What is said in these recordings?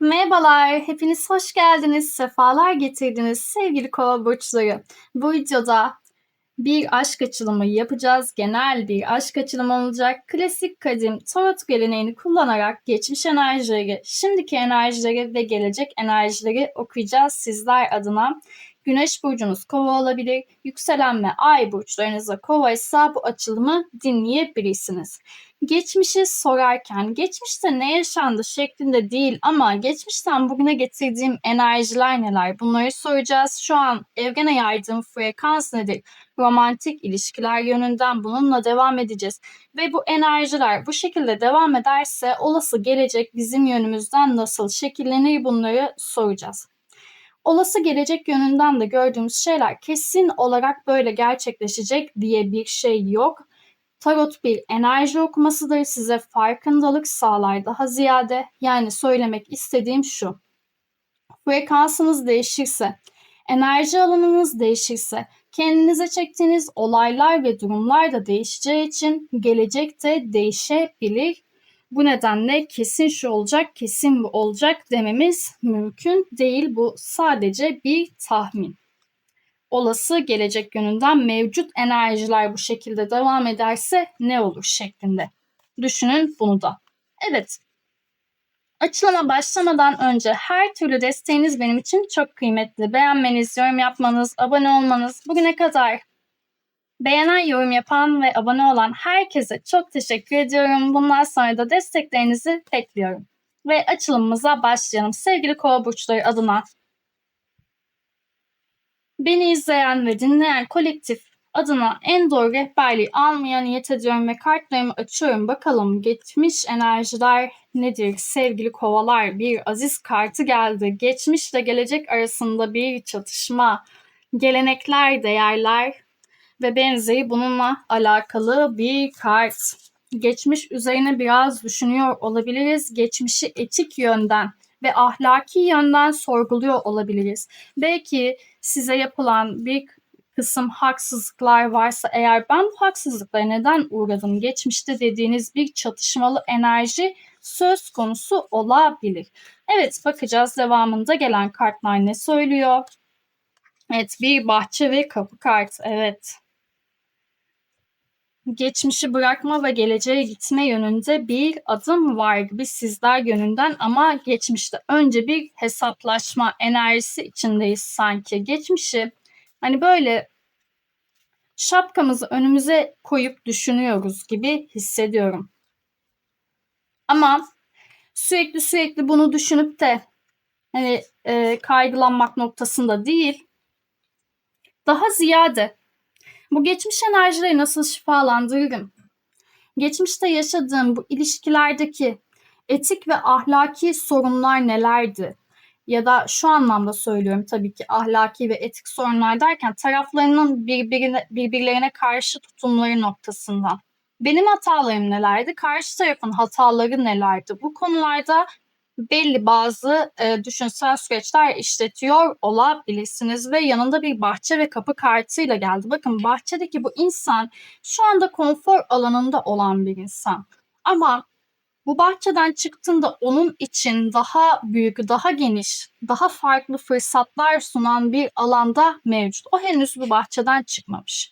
Merhabalar, hepiniz hoş geldiniz, sefalar getirdiniz sevgili kova burçları. Bu videoda bir aşk açılımı yapacağız. Genel bir aşk açılımı olacak. Klasik kadim tarot geleneğini kullanarak geçmiş enerjileri, şimdiki enerjileri ve gelecek enerjileri okuyacağız sizler adına. Güneş burcunuz kova olabilir. Yükselen ve ay burçlarınızda kova ise bu açılımı dinleyebilirsiniz. Geçmişi sorarken geçmişte ne yaşandı şeklinde değil ama geçmişten bugüne getirdiğim enerjiler neler bunları soracağız. Şu an evrene yaydığım frekans nedir? Romantik ilişkiler yönünden bununla devam edeceğiz. Ve bu enerjiler bu şekilde devam ederse olası gelecek bizim yönümüzden nasıl şekillenir bunları soracağız. Olası gelecek yönünden de gördüğümüz şeyler kesin olarak böyle gerçekleşecek diye bir şey yok. Tarot bir enerji okumasıdır. Size farkındalık sağlar daha ziyade. Yani söylemek istediğim şu. Frekansınız değişirse, enerji alanınız değişirse, kendinize çektiğiniz olaylar ve durumlar da değişeceği için gelecekte değişebilir. Bu nedenle kesin şu olacak, kesin bu olacak dememiz mümkün değil. Bu sadece bir tahmin. Olası gelecek yönünden mevcut enerjiler bu şekilde devam ederse ne olur şeklinde. Düşünün bunu da. Evet. Açılıma başlamadan önce her türlü desteğiniz benim için çok kıymetli. Beğenmeniz, yorum yapmanız, abone olmanız, bugüne kadar Beğenen, yorum yapan ve abone olan herkese çok teşekkür ediyorum. Bundan sonra da desteklerinizi bekliyorum. Ve açılımımıza başlayalım. Sevgili kova burçları adına beni izleyen ve dinleyen kolektif adına en doğru rehberliği almaya niyet ediyorum ve kartlarımı açıyorum. Bakalım geçmiş enerjiler nedir sevgili kovalar? Bir aziz kartı geldi. Geçmişle gelecek arasında bir çatışma, gelenekler, değerler, ve benzeri bununla alakalı bir kart. Geçmiş üzerine biraz düşünüyor olabiliriz. Geçmişi etik yönden ve ahlaki yönden sorguluyor olabiliriz. Belki size yapılan bir kısım haksızlıklar varsa eğer ben bu haksızlıklara neden uğradım geçmişte dediğiniz bir çatışmalı enerji söz konusu olabilir. Evet bakacağız devamında gelen kartlar ne söylüyor? Evet bir bahçe ve kapı kartı evet geçmişi bırakma ve geleceğe gitme yönünde bir adım var gibi sizler yönünden ama geçmişte önce bir hesaplaşma enerjisi içindeyiz sanki. Geçmişi hani böyle şapkamızı önümüze koyup düşünüyoruz gibi hissediyorum. Ama sürekli sürekli bunu düşünüp de hani e, kaygılanmak noktasında değil daha ziyade bu geçmiş enerjileri nasıl şifalandırırım? Geçmişte yaşadığım bu ilişkilerdeki etik ve ahlaki sorunlar nelerdi? Ya da şu anlamda söylüyorum tabii ki ahlaki ve etik sorunlar derken taraflarının birbirine, birbirlerine karşı tutumları noktasından. Benim hatalarım nelerdi? Karşı tarafın hataları nelerdi? Bu konularda belli bazı e, düşünsel süreçler işletiyor olabilirsiniz ve yanında bir bahçe ve kapı kartıyla geldi. Bakın bahçedeki bu insan şu anda konfor alanında olan bir insan. Ama bu bahçeden çıktığında onun için daha büyük, daha geniş, daha farklı fırsatlar sunan bir alanda mevcut. O henüz bu bahçeden çıkmamış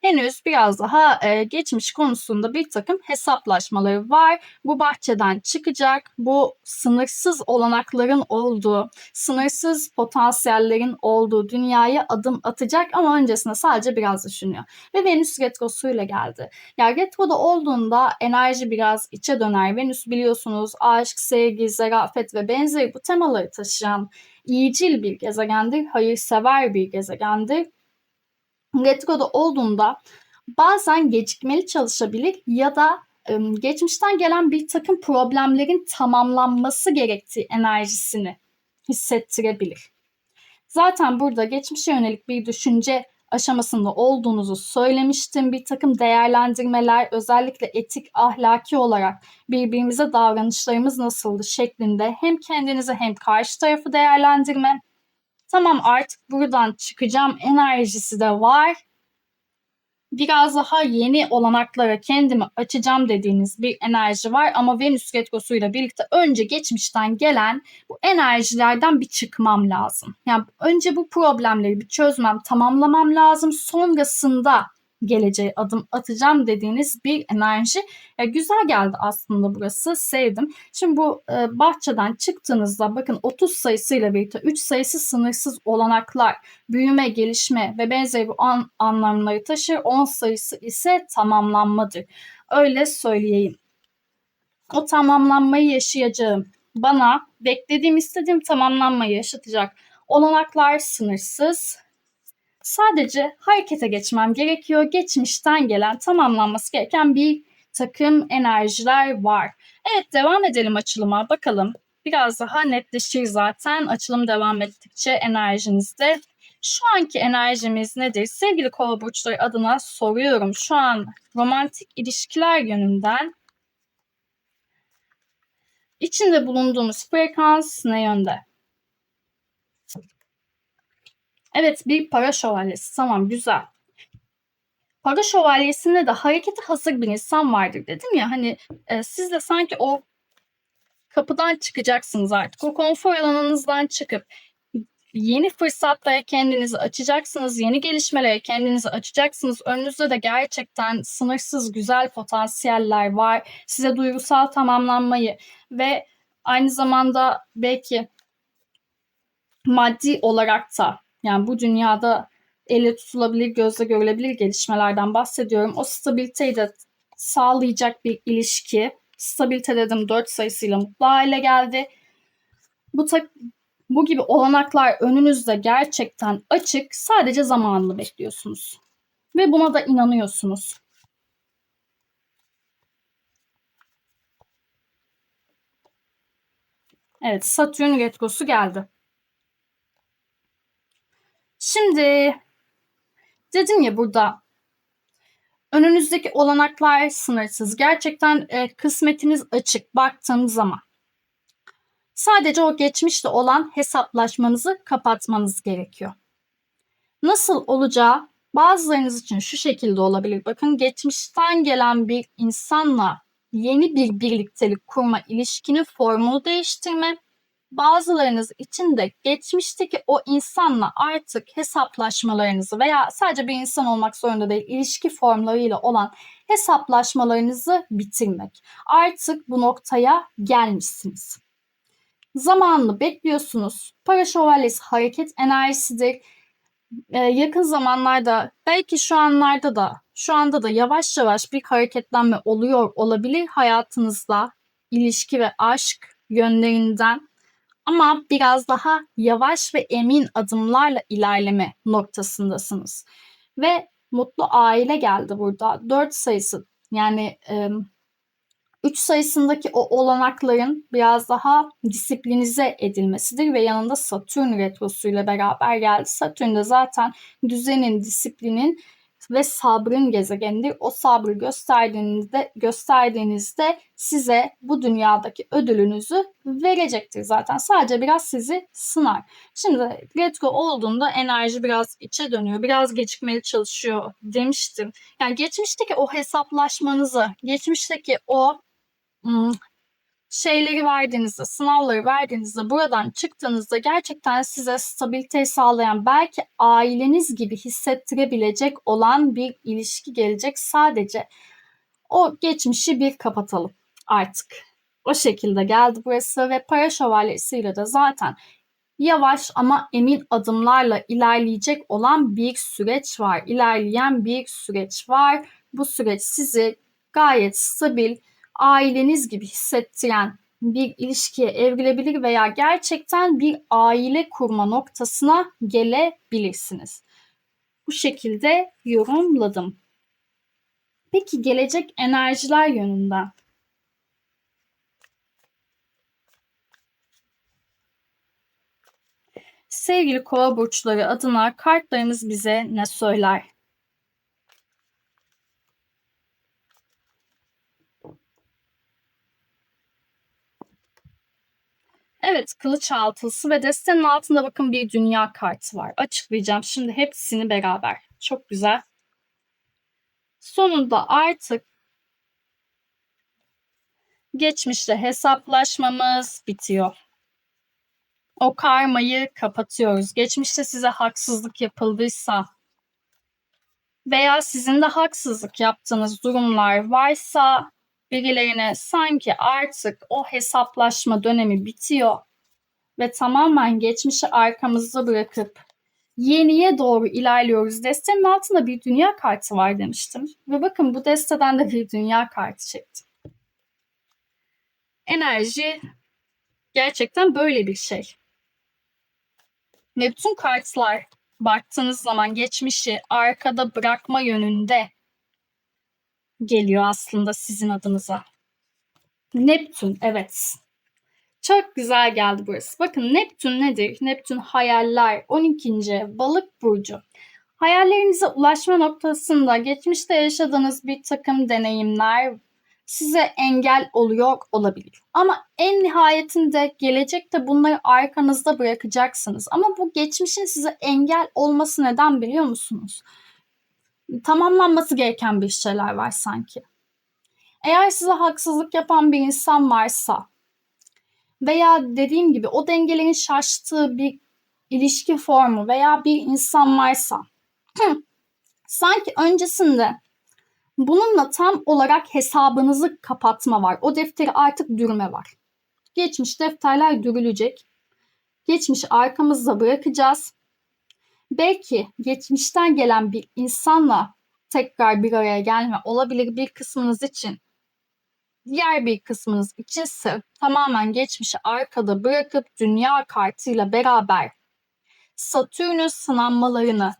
henüz biraz daha e, geçmiş konusunda bir takım hesaplaşmaları var. Bu bahçeden çıkacak, bu sınırsız olanakların olduğu, sınırsız potansiyellerin olduğu dünyaya adım atacak ama öncesinde sadece biraz düşünüyor. Ve Venüs retrosuyla geldi. Yani retroda olduğunda enerji biraz içe döner. Venüs biliyorsunuz aşk, sevgi, zarafet ve benzeri bu temaları taşıyan iyicil bir gezegendir, hayırsever bir gezegendir retroda olduğunda bazen gecikmeli çalışabilir ya da geçmişten gelen bir takım problemlerin tamamlanması gerektiği enerjisini hissettirebilir. Zaten burada geçmişe yönelik bir düşünce aşamasında olduğunuzu söylemiştim. Bir takım değerlendirmeler özellikle etik, ahlaki olarak birbirimize davranışlarımız nasıldı şeklinde hem kendinizi hem karşı tarafı değerlendirme Tamam artık buradan çıkacağım enerjisi de var. biraz daha yeni olanaklara kendimi açacağım dediğiniz bir enerji var ama Venüs retrosuyla birlikte önce geçmişten gelen bu enerjilerden bir çıkmam lazım. Yani önce bu problemleri bir çözmem, tamamlamam lazım. Sonrasında geleceğe adım atacağım dediğiniz bir enerji. Ya güzel geldi aslında burası. Sevdim. Şimdi bu e, bahçeden çıktığınızda bakın 30 sayısıyla birlikte 3 sayısı sınırsız olanaklar, büyüme, gelişme ve benzeri bu an, anlamları taşır. 10 sayısı ise tamamlanmadır. Öyle söyleyeyim. O tamamlanmayı yaşayacağım. Bana beklediğim, istediğim tamamlanmayı yaşatacak olanaklar sınırsız Sadece harekete geçmem gerekiyor. Geçmişten gelen tamamlanması gereken bir takım enerjiler var. Evet devam edelim açılıma bakalım. Biraz daha netleşir zaten açılım devam ettikçe enerjinizde. Şu anki enerjimiz nedir? Sevgili kova burçları adına soruyorum. Şu an romantik ilişkiler yönünden içinde bulunduğumuz frekans ne yönde? Evet bir para şövalyesi tamam güzel. Para şövalyesinde de harekete hazır bir insan vardır dedim ya hani e, siz de sanki o kapıdan çıkacaksınız artık. O konfor alanınızdan çıkıp yeni fırsatlara kendinizi açacaksınız. Yeni gelişmelere kendinizi açacaksınız. Önünüzde de gerçekten sınırsız güzel potansiyeller var. Size duygusal tamamlanmayı ve aynı zamanda belki maddi olarak da yani bu dünyada elle tutulabilir, gözle görülebilir gelişmelerden bahsediyorum. O stabiliteyi de sağlayacak bir ilişki. Stabilite dedim 4 sayısıyla mutlu hale geldi. Bu ta- bu gibi olanaklar önünüzde gerçekten açık. Sadece zamanını bekliyorsunuz. Ve buna da inanıyorsunuz. Evet, Satürn retrosu geldi. Şimdi dedim ya burada önünüzdeki olanaklar sınırsız. Gerçekten e, kısmetiniz açık baktığınız zaman. Sadece o geçmişte olan hesaplaşmanızı kapatmanız gerekiyor. Nasıl olacağı bazılarınız için şu şekilde olabilir. Bakın geçmişten gelen bir insanla yeni bir birliktelik kurma, ilişkinin formunu değiştirme bazılarınız için de geçmişteki o insanla artık hesaplaşmalarınızı veya sadece bir insan olmak zorunda değil ilişki formlarıyla olan hesaplaşmalarınızı bitirmek. Artık bu noktaya gelmişsiniz. Zamanını bekliyorsunuz. Para şövalyesi hareket enerjisidir. Ee, yakın zamanlarda belki şu anlarda da şu anda da yavaş yavaş bir hareketlenme oluyor olabilir hayatınızda ilişki ve aşk yönlerinden ama biraz daha yavaş ve emin adımlarla ilerleme noktasındasınız. Ve mutlu aile geldi burada. 4 sayısı yani 3 sayısındaki o olanakların biraz daha disiplinize edilmesidir ve yanında Satürn retrosuyla beraber geldi. Satürn de zaten düzenin, disiplinin ve sabrın gezegenidir. O sabrı gösterdiğinizde gösterdiğinizde size bu dünyadaki ödülünüzü verecektir zaten. Sadece biraz sizi sınar. Şimdi retro olduğunda enerji biraz içe dönüyor. Biraz gecikmeli çalışıyor demiştim. Yani geçmişteki o hesaplaşmanızı, geçmişteki o hmm, şeyleri verdiğinizde, sınavları verdiğinizde, buradan çıktığınızda gerçekten size stabiliteyi sağlayan, belki aileniz gibi hissettirebilecek olan bir ilişki gelecek. Sadece o geçmişi bir kapatalım artık. O şekilde geldi burası ve para şövalyesiyle de zaten yavaş ama emin adımlarla ilerleyecek olan bir süreç var. İlerleyen bir süreç var. Bu süreç sizi gayet stabil, aileniz gibi hissettiren bir ilişkiye evrilebilir veya gerçekten bir aile kurma noktasına gelebilirsiniz. Bu şekilde yorumladım. Peki gelecek enerjiler yönünden Sevgili kova burçları adına kartlarımız bize ne söyler? Evet, kılıç altısı ve destenin altında bakın bir dünya kartı var. Açıklayacağım şimdi hepsini beraber. Çok güzel. Sonunda artık geçmişte hesaplaşmamız bitiyor. O karmayı kapatıyoruz. Geçmişte size haksızlık yapıldıysa veya sizin de haksızlık yaptığınız durumlar varsa birilerine sanki artık o hesaplaşma dönemi bitiyor ve tamamen geçmişi arkamızda bırakıp yeniye doğru ilerliyoruz. Destenin altında bir dünya kartı var demiştim. Ve bakın bu desteden de bir dünya kartı çektim. Enerji gerçekten böyle bir şey. Ve bütün kartlar baktığınız zaman geçmişi arkada bırakma yönünde geliyor aslında sizin adınıza. Neptün evet. Çok güzel geldi burası. Bakın Neptün nedir? Neptün hayaller 12. balık burcu. Hayallerinize ulaşma noktasında geçmişte yaşadığınız bir takım deneyimler size engel oluyor olabilir. Ama en nihayetinde gelecekte bunları arkanızda bırakacaksınız. Ama bu geçmişin size engel olması neden biliyor musunuz? Tamamlanması gereken bir şeyler var sanki. Eğer size haksızlık yapan bir insan varsa veya dediğim gibi o dengelerin şaştığı bir ilişki formu veya bir insan varsa sanki öncesinde bununla tam olarak hesabınızı kapatma var. O defteri artık dürme var. Geçmiş defterler dürülecek. Geçmişi arkamızda bırakacağız. Belki geçmişten gelen bir insanla tekrar bir araya gelme olabilir bir kısmınız için Diğer bir kısmınız içinse tamamen geçmişi arkada bırakıp dünya kartıyla beraber Satürn'ün sınanmalarını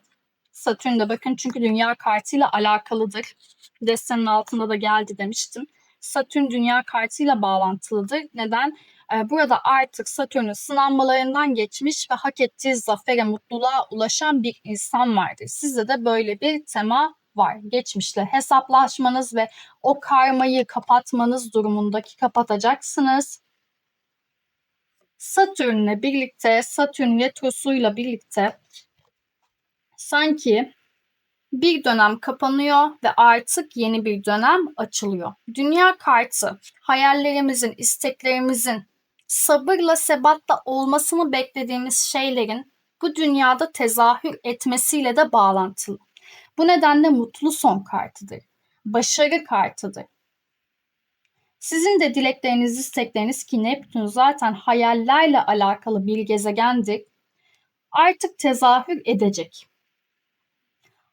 Satürn de bakın çünkü dünya kartıyla alakalıdır. Destenin altında da geldi demiştim. Satürn dünya kartıyla bağlantılıdır. Neden? Ee, burada artık Satürn'ün sınanmalarından geçmiş ve hak ettiği zafere, mutluluğa ulaşan bir insan vardır. Sizde de böyle bir tema var. Geçmişle hesaplaşmanız ve o karmayı kapatmanız durumundaki kapatacaksınız. Satürn'le birlikte, Satürn retrosuyla birlikte sanki bir dönem kapanıyor ve artık yeni bir dönem açılıyor. Dünya kartı hayallerimizin, isteklerimizin sabırla, sebatla olmasını beklediğimiz şeylerin bu dünyada tezahür etmesiyle de bağlantılı. Bu nedenle mutlu son kartıdır. Başarı kartıdır. Sizin de dilekleriniz, istekleriniz ki Neptün zaten hayallerle alakalı bir gezegendir. Artık tezahür edecek.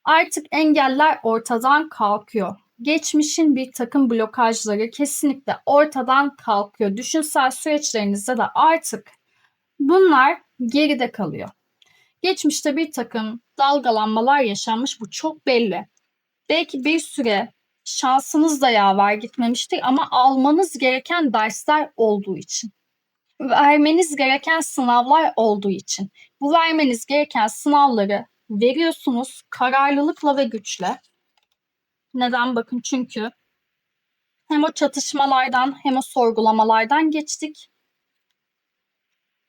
Artık engeller ortadan kalkıyor. Geçmişin bir takım blokajları kesinlikle ortadan kalkıyor. Düşünsel süreçlerinizde de artık bunlar geride kalıyor. Geçmişte bir takım dalgalanmalar yaşanmış bu çok belli. Belki bir süre şansınız da yaver gitmemiştir ama almanız gereken dersler olduğu için. Vermeniz gereken sınavlar olduğu için. Bu vermeniz gereken sınavları veriyorsunuz kararlılıkla ve güçle. Neden? Bakın çünkü hem o çatışmalardan hem o sorgulamalardan geçtik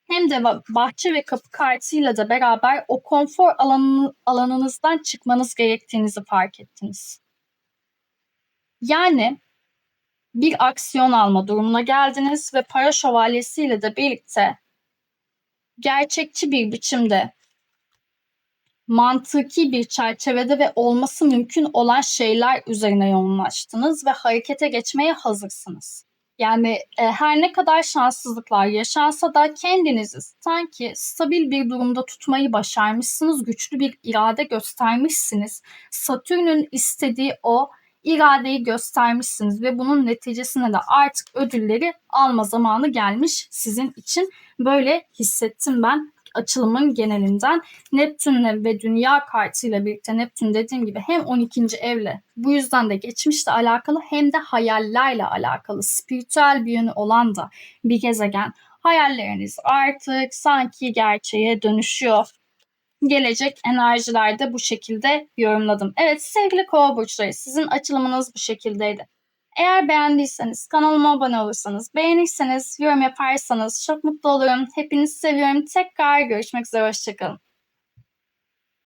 hem de bahçe ve kapı kartıyla da beraber o konfor alanı, alanınızdan çıkmanız gerektiğinizi fark ettiniz. Yani bir aksiyon alma durumuna geldiniz ve para şövalyesiyle de birlikte gerçekçi bir biçimde mantıki bir çerçevede ve olması mümkün olan şeyler üzerine yoğunlaştınız ve harekete geçmeye hazırsınız. Yani e, her ne kadar şanssızlıklar yaşansa da kendinizi sanki stabil bir durumda tutmayı başarmışsınız, güçlü bir irade göstermişsiniz. Satürn'ün istediği o iradeyi göstermişsiniz ve bunun neticesinde de artık ödülleri alma zamanı gelmiş sizin için. Böyle hissettim ben açılımın genelinden Neptünle ve Dünya kartıyla birlikte Neptün dediğim gibi hem 12. evle bu yüzden de geçmişle alakalı hem de hayallerle alakalı spiritüel bir yönü olan da bir gezegen. Hayalleriniz artık sanki gerçeğe dönüşüyor. Gelecek enerjilerde bu şekilde yorumladım. Evet sevgili kova burçları sizin açılımınız bu şekildeydi. Eğer beğendiyseniz, kanalıma abone olursanız, beğenirseniz, yorum yaparsanız çok mutlu olurum. Hepinizi seviyorum. Tekrar görüşmek üzere. Hoşçakalın.